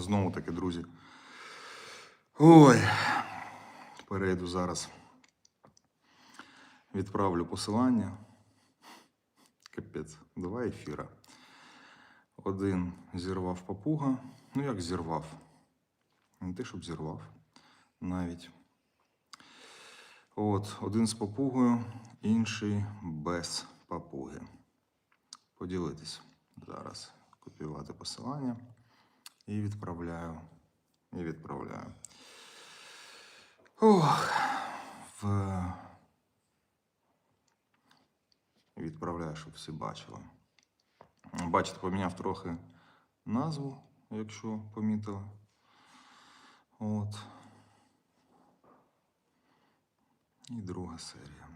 Знову таки, друзі. Ой, перейду зараз. Відправлю посилання. Капець, два ефіра. Один зірвав папуга. Ну як зірвав? Не те, щоб зірвав навіть. От, один з папугою, інший без папуги. Поділитись зараз. Копіювати посилання і відправляю. І відправляю. Ох, в... Відправляю, щоб всі бачили. Бачите, поміняв трохи назву, якщо помітили. От. І друга серія.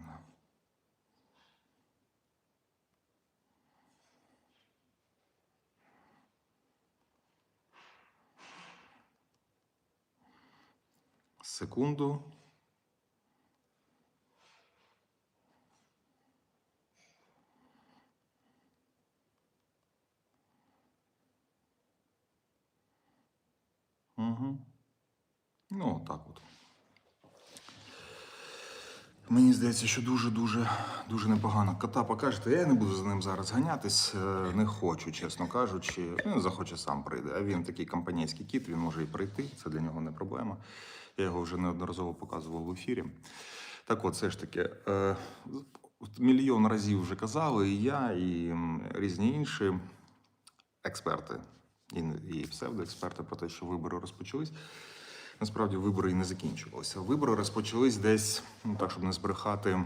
Секунду. Угу. Ну, так от. Мені здається, що дуже-дуже дуже непогано. Кота покажете, я не буду за ним зараз ганятись. е, Не хочу, чесно кажучи. Він захоче сам прийде. А він такий компанійський кіт, він може і прийти. Це для нього не проблема. Я його вже неодноразово показував в ефірі. Так от, все ж таки, е, мільйон разів вже казали, і я, і різні інші експерти, і, і псевдоексперти про те, що вибори розпочались. Насправді вибори і не закінчувалися. Вибори розпочались десь, ну так, щоб не збрехати,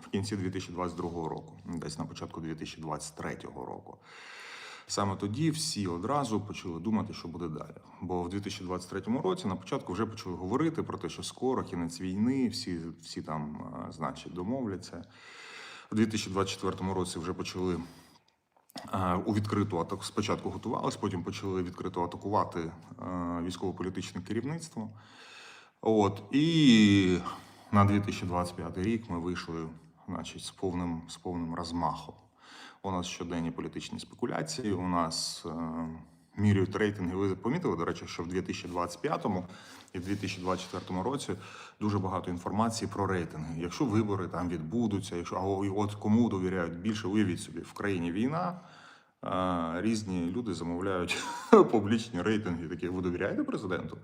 в кінці 2022 року, десь на початку 2023 року. Саме тоді всі одразу почали думати, що буде далі. Бо в 2023 році на початку вже почали говорити про те, що скоро кінець війни, всі, всі там, е, значить, домовляться. У 2024 році вже почали е, у відкриту атаку. Спочатку готувались, потім почали відкрито атакувати е, військово-політичне керівництво. От і на 2025 рік ми вийшли, значить, з повним з повним розмахом. У нас щоденні політичні спекуляції. У нас е, міряють рейтинги. Ви помітили, до речі, що в 2025 і в 2024 році дуже багато інформації про рейтинги. Якщо вибори там відбудуться, якщо а от кому довіряють більше, уявіть собі, в країні війна. Різні люди замовляють публічні рейтинги. Такі ви довіряєте президенту?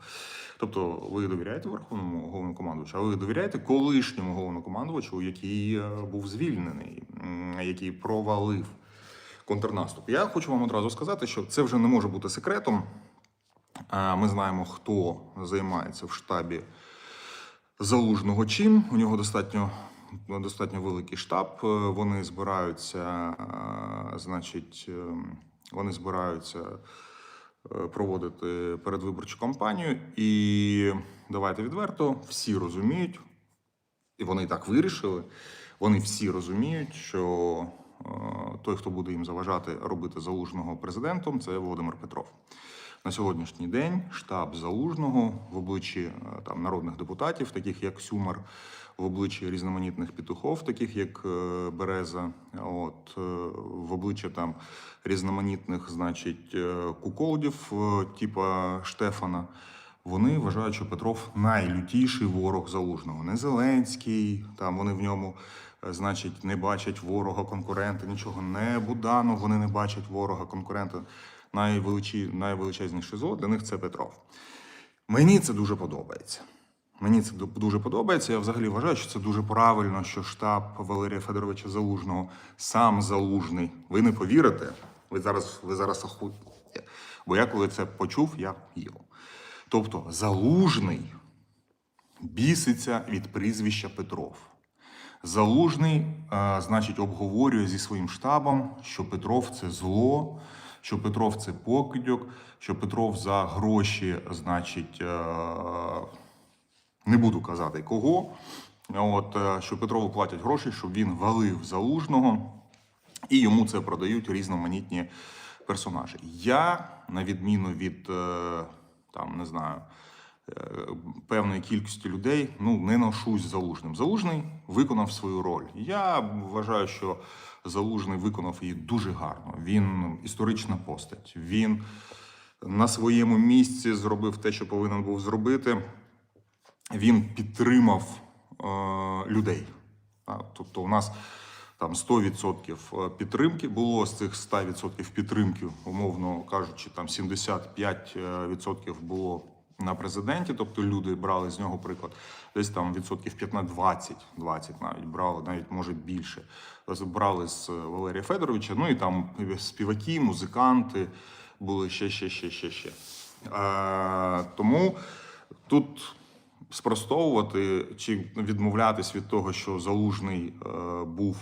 Тобто, ви довіряєте верховному головнокомандувачу, а ви довіряєте колишньому головнокомандувачу, який е, був звільнений, який провалив контрнаступ. Я хочу вам одразу сказати, що це вже не може бути секретом. Ми знаємо, хто займається в штабі залужного чим. У нього достатньо. Достатньо великий штаб. Е, Вони збираються, е, значить, е, вони збираються проводити передвиборчу кампанію. І давайте відверто, всі розуміють, і вони так вирішили. Вони всі розуміють, що той, хто буде їм заважати робити залужного президентом, це Володимир Петров. На сьогоднішній день штаб залужного в обличчі е, там народних депутатів, таких як Сюмар, в обличчі різноманітних петухов, таких як е, Береза, от е, в обличчя там різноманітних, значить, куколдів, типа Штефана. Вони вважають, що Петров найлютіший ворог залужного. Не Зеленський, там вони в ньому, значить, не бачать ворога конкурента, нічого. Не Буданов, вони не бачать ворога конкурента. Найвеличі, найвеличезніший зло для них це Петров. Мені це дуже подобається. Мені це дуже подобається. Я взагалі вважаю, що це дуже правильно, що штаб Валерія Федоровича Залужного сам залужний. Ви не повірите? Ви зараз, ви зараз ахуєте. Бо я коли це почув, я їв. Тобто залужний біситься від прізвища Петров. Залужний, е, значить, обговорює зі своїм штабом, що Петров це зло, що Петров це покидьок, що Петров за гроші, значить, е, не буду казати кого. От, е, що Петрову платять гроші, щоб він валив залужного, і йому це продають різноманітні персонажі. Я, на відміну від е, там, не знаю, певної кількості людей, ну не ношусь залужним. Залужний виконав свою роль. Я вважаю, що залужний виконав її дуже гарно. Він історична постать. Він на своєму місці зробив те, що повинен був зробити. Він підтримав е, людей. Тобто, у нас там 100% підтримки було з цих 100% підтримки, умовно кажучи, там 75% було на президенті, тобто люди брали з нього приклад. Десь там відсотків 15-20, 20 навіть брали, навіть може більше. Брали з Валерія Федоровича. Ну і там співаки, музиканти були ще, ще, ще, ще, ще. Е, тому тут спростовувати чи відмовлятись від того, що залужний е, був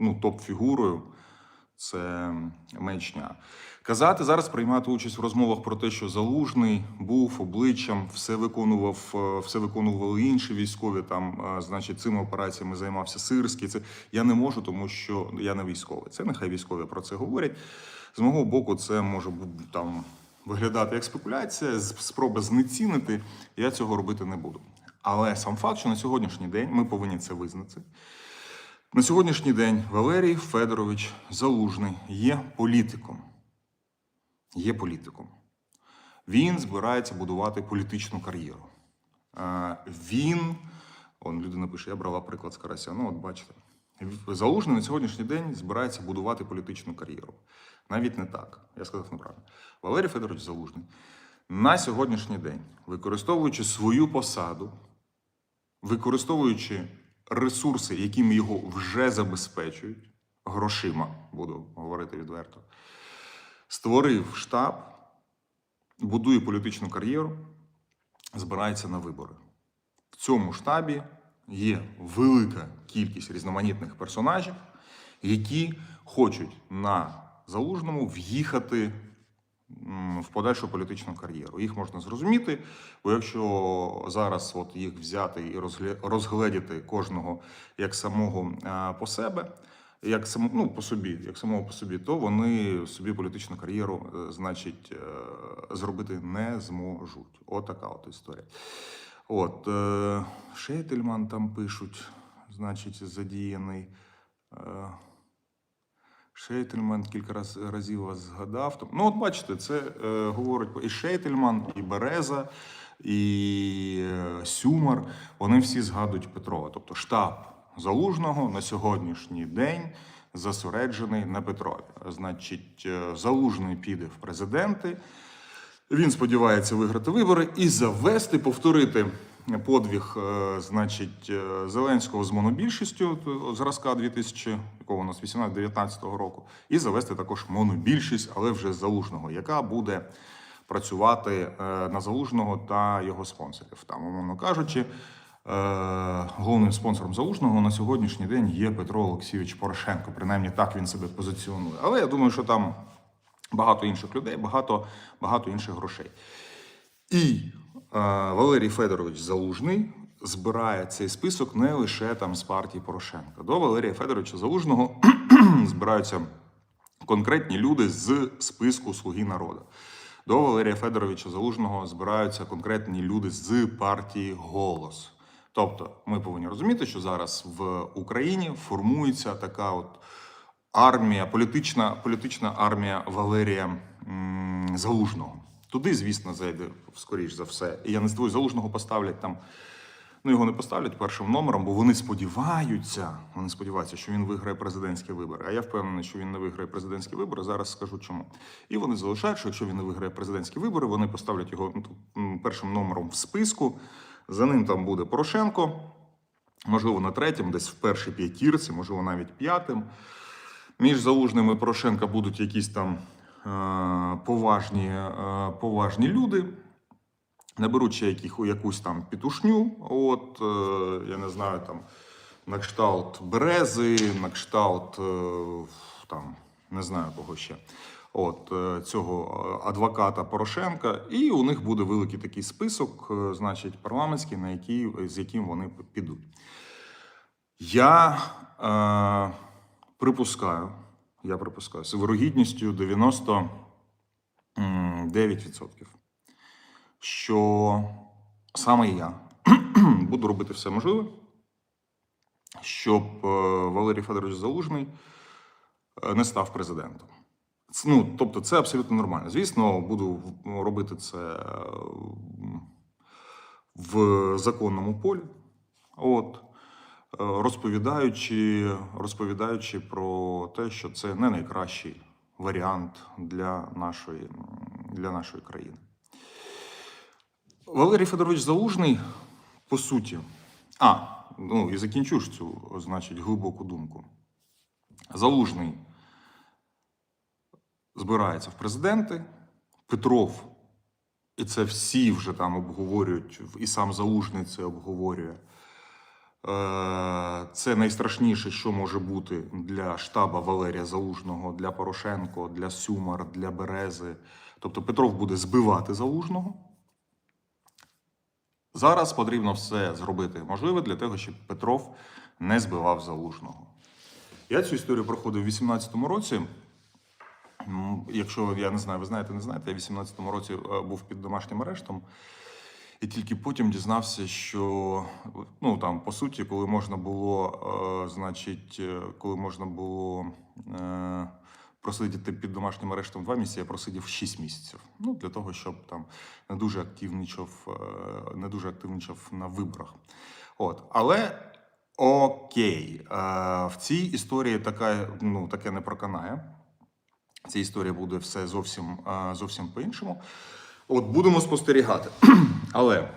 ну, топ-фігурою, це маячня. Казати зараз приймати участь в розмовах про те, що залужний був обличчям, все виконував, е, все виконували інші військові. Там, е, значить, цими операціями займався Сирський. Це я не можу, тому що я не військовий. Це нехай військові про це говорять. З мого боку, це може там виглядати як спекуляція, спроба знецінити. Я цього робити не буду. Але сам факт, що на сьогоднішній день ми повинні це визнати. На сьогоднішній день Валерій Федорович Залужний є політиком. Є політиком. Він збирається будувати політичну кар'єру. Він, он людина пише, я брала приклад з Карася. Ну, от бачите, Залужний на сьогоднішній день збирається будувати політичну кар'єру. Навіть не так. Я сказав неправильно. Валерій Федорович Залужний на сьогоднішній день, використовуючи свою посаду, використовуючи ресурси, якими його вже забезпечують, грошима, буду говорити відверто, створив штаб, будує політичну кар'єру, збирається на вибори. В цьому штабі є велика кількість різноманітних персонажів, які хочуть на залужному в'їхати в подальшу політичну кар'єру. Їх можна зрозуміти, бо якщо зараз от їх взяти і розгледіти кожного як самого по себе, як само, ну, по собі, як самого по собі, то вони собі політичну кар'єру, е, значить, е, зробити не зможуть. Отака от історія. От е, Шейтельман там пишуть, значить, задіяний. Е, Шейтельман кілька раз, разів вас згадав. Ну, от бачите, це е, говорить і Шейтельман, і Береза, і е, Сюмар. Вони всі згадують Петрова. Тобто штаб залужного на сьогоднішній день зосереджений на Петрові. Значить, е, залужний піде в президенти. Він сподівається виграти вибори і завести, повторити подвиг, е, значить, е, Зеленського з монобільшістю то, зразка 2000, якого у нас 18-19 року, і завести також монобільшість, але вже залужного, яка буде працювати е, на залужного та його спонсорів. Там, умовно кажучи, е, головним спонсором залужного на сьогоднішній день є Петро Олексійович Порошенко. Принаймні так він себе позиціонує. Але я думаю, що там багато інших людей, багато, багато інших грошей. І е, Валерій Федорович Залужний збирає цей список не лише там з партії Порошенка. До Валерія Федоровича Залужного збираються конкретні люди з списку Слуги народу. До Валерія Федоровича Залужного збираються конкретні люди з партії Голос. Тобто, ми повинні розуміти, що зараз в Україні формується така от армія, політична, політична армія Валерія м, Залужного. Туди, звісно, зайде скоріш за все. І я не здивуюсь, залужного поставлять там. Ну, його не поставлять першим номером, бо вони сподіваються, вони сподіваються, що він виграє президентські вибори. А я впевнений, що він не виграє президентські вибори. Зараз скажу чому. І вони залишають, що якщо він не виграє президентські вибори, вони поставлять його ну, першим номером в списку. За ним там буде Порошенко, можливо, на третьому, десь в першій п'ятірці, можливо, навіть п'ятим. Між Залужним і Порошенка будуть якісь там поважні, е, поважні люди. Наберуть яких, якусь там пітушню, от, е, я не знаю, там, на кшталт Берези, на кшталт, е, там, не знаю кого ще, от, е, цього е, адвоката Порошенка, і у них буде великий такий список, е, значить, парламентський, на який, з яким вони підуть. Я е, припускаю, я припускаю, з вирогідністю 99%, що саме я буду робити все можливе, щоб е, Валерій Федорович Залужний е, не став президентом. Ну, тобто, це абсолютно нормально. Звісно, буду робити це е, в законному полі. От, розповідаючи, розповідаючи про те, що це не найкращий варіант для нашої, для нашої країни. Валерій Федорович Залужний, по суті, а, ну і закінчу ж цю, значить, глибоку думку. Залужний збирається в президенти. Петров, і це всі вже там обговорюють, і сам Залужний це обговорює. Е, Це найстрашніше, що може бути для штаба Валерія Залужного, для Порошенко, для Сюмар, для Берези. Тобто Петров буде збивати Залужного. Зараз потрібно все зробити можливе для того, щоб Петров не збивав Залужного. Я цю історію проходив у 18-му році. Якщо я не знаю, ви знаєте, не знаєте, я в 18-му році е, був під домашнім арештом, і тільки потім дізнався, що ну там по суті, коли можна було, е, значить, е, коли можна було е, просидіти під домашнім арештом два місяці, я просидів 6 місяців. Ну для того, щоб там не дуже активничав, е, не дуже активничав на виборах. От, але. Окей, е, в цій історії така, ну, таке не проканає. Ця історія буде все зовсім, а, зовсім по-іншому. От будемо спостерігати. Але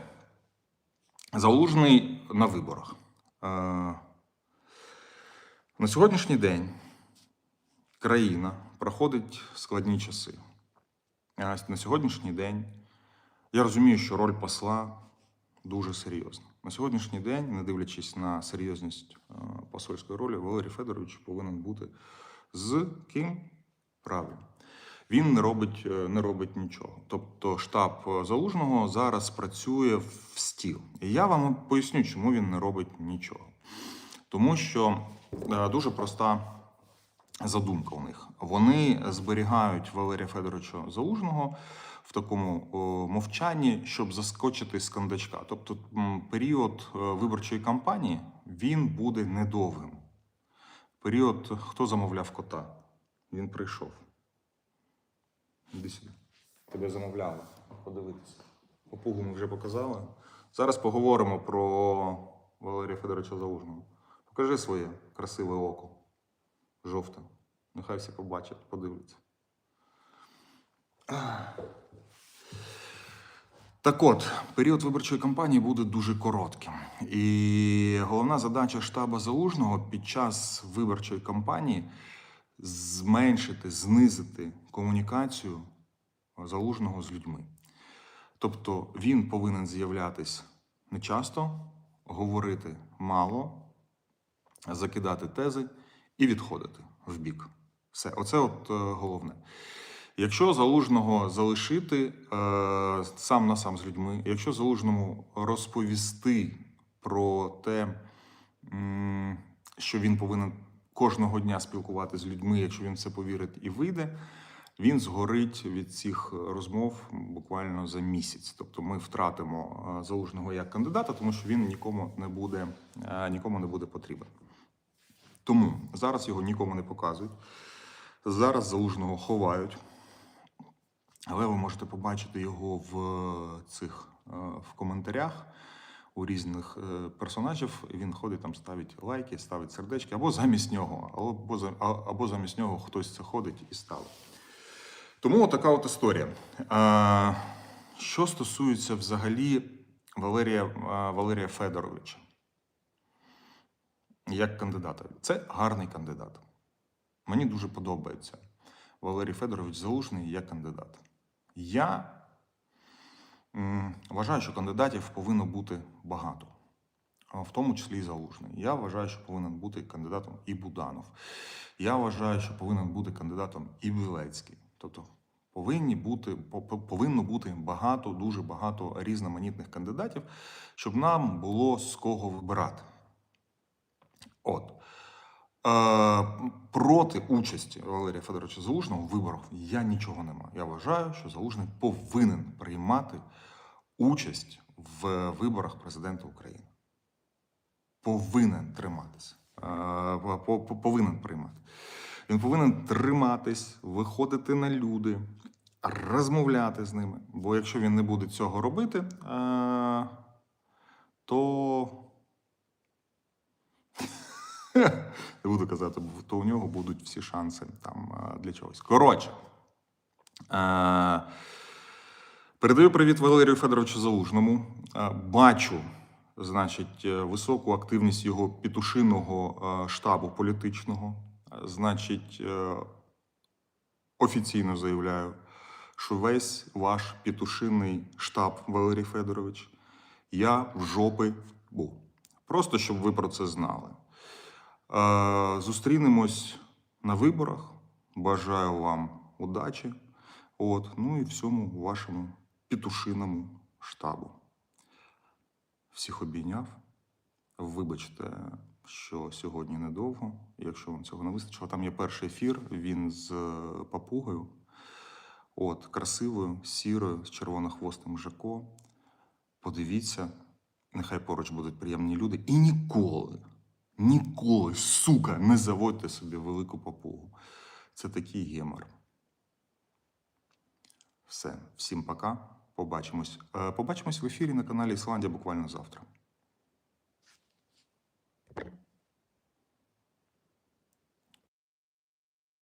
залужний на виборах. Е, На сьогоднішній день країна проходить складні часи. На сьогоднішній день я розумію, що роль посла дуже серйозна. На сьогоднішній день, не дивлячись на серйозність е, посольської ролі, Валерій Федорович повинен бути з ким правильно. Він не робить, е, не робить нічого. Тобто штаб е, залужного зараз працює в стіл. І я вам поясню, чому він не робить нічого. Тому що е, дуже проста задумка у них. Вони зберігають Валерія Федоровича Залужного в такому мовчанні, щоб заскочити з кондачка. Тобто період виборчої кампанії він буде недовгим. Період, хто замовляв кота? Він прийшов. Іди сюди. Тебе замовляли. Подивитися. Попугу ми вже показали. Зараз поговоримо про Валерія Федоровича Залужного. Покажи своє красиве око. Жовте. Нехай всі побачать, подивляться. Так от, період виборчої кампанії буде дуже коротким. І головна задача штаба Залужного під час виборчої кампанії зменшити, знизити комунікацію залужного з людьми. Тобто він повинен з'являтись нечасто, говорити мало, закидати тези і відходити в бік. Все, оце от е, головне. Якщо залужного залишити е, сам на сам з людьми, якщо залужному розповісти про те, що він повинен кожного дня спілкуватися з людьми, якщо він це повірить і вийде, він згорить від цих розмов буквально за місяць. Тобто ми втратимо е, залужного як кандидата, тому що він нікому не буде, е, нікому не буде потрібен. Тому зараз його нікому не показують. Зараз залужного ховають. Але ви можете побачити його в цих е, в коментарях у різних е, персонажів. Він ходить там, ставить лайки, ставить сердечки, або замість нього, або, або замість нього хтось це ходить і ставить. Тому така от історія. Що стосується взагалі Валерія, Валерія Федоровича як кандидата, це гарний кандидат. Мені дуже подобається Валерій Федорович Залужний як кандидат. Я вважаю, що кандидатів повинно бути багато, в тому числі і Залужний. Я вважаю, що повинен бути кандидатом і Буданов. Я вважаю, що повинен бути кандидатом і Білецький. Тобто повинні бути, по- по- повинно бути багато, дуже багато різноманітних кандидатів, щоб нам було з кого вибирати. От. Е, проти участі Валерія Федоровича Залужного в виборах я нічого не маю. Я вважаю, що Залужний повинен приймати участь в виборах президента України. Повинен триматися. Е, по- по- повинен приймати. Він повинен триматись, виходити на люди, розмовляти з ними. Бо якщо він не буде цього робити, е, то не буду казати, то у нього будуть всі шанси там е, для чогось. Коротше. Е, Передаю привіт Валерію Федоровичу Залужному. Е, Бачу, значить, високу активність його петушиного е, штабу політичного. Значить, офіційно заявляю, що весь ваш петушиний штаб, Валерій Федорович, я в жопи був. Просто щоб ви про це знали. Е, Зустрінемось на виборах. Бажаю вам удачі. От, ну і всьому вашому петушиному штабу. Всіх обійняв. Вибачте, що сьогодні недовго. Якщо вам цього не вистачило, там є перший ефір. Він з е, папугою. От, красивою, сірою, з червонохвостим Жако. Подивіться, нехай поруч будуть приємні люди. І ніколи, ніколи, сука, не заводьте собі велику папугу. Це такий гемор. Все, всім пока. Побачимось. Е, Побачимось в ефірі на каналі Ісландія буквально завтра.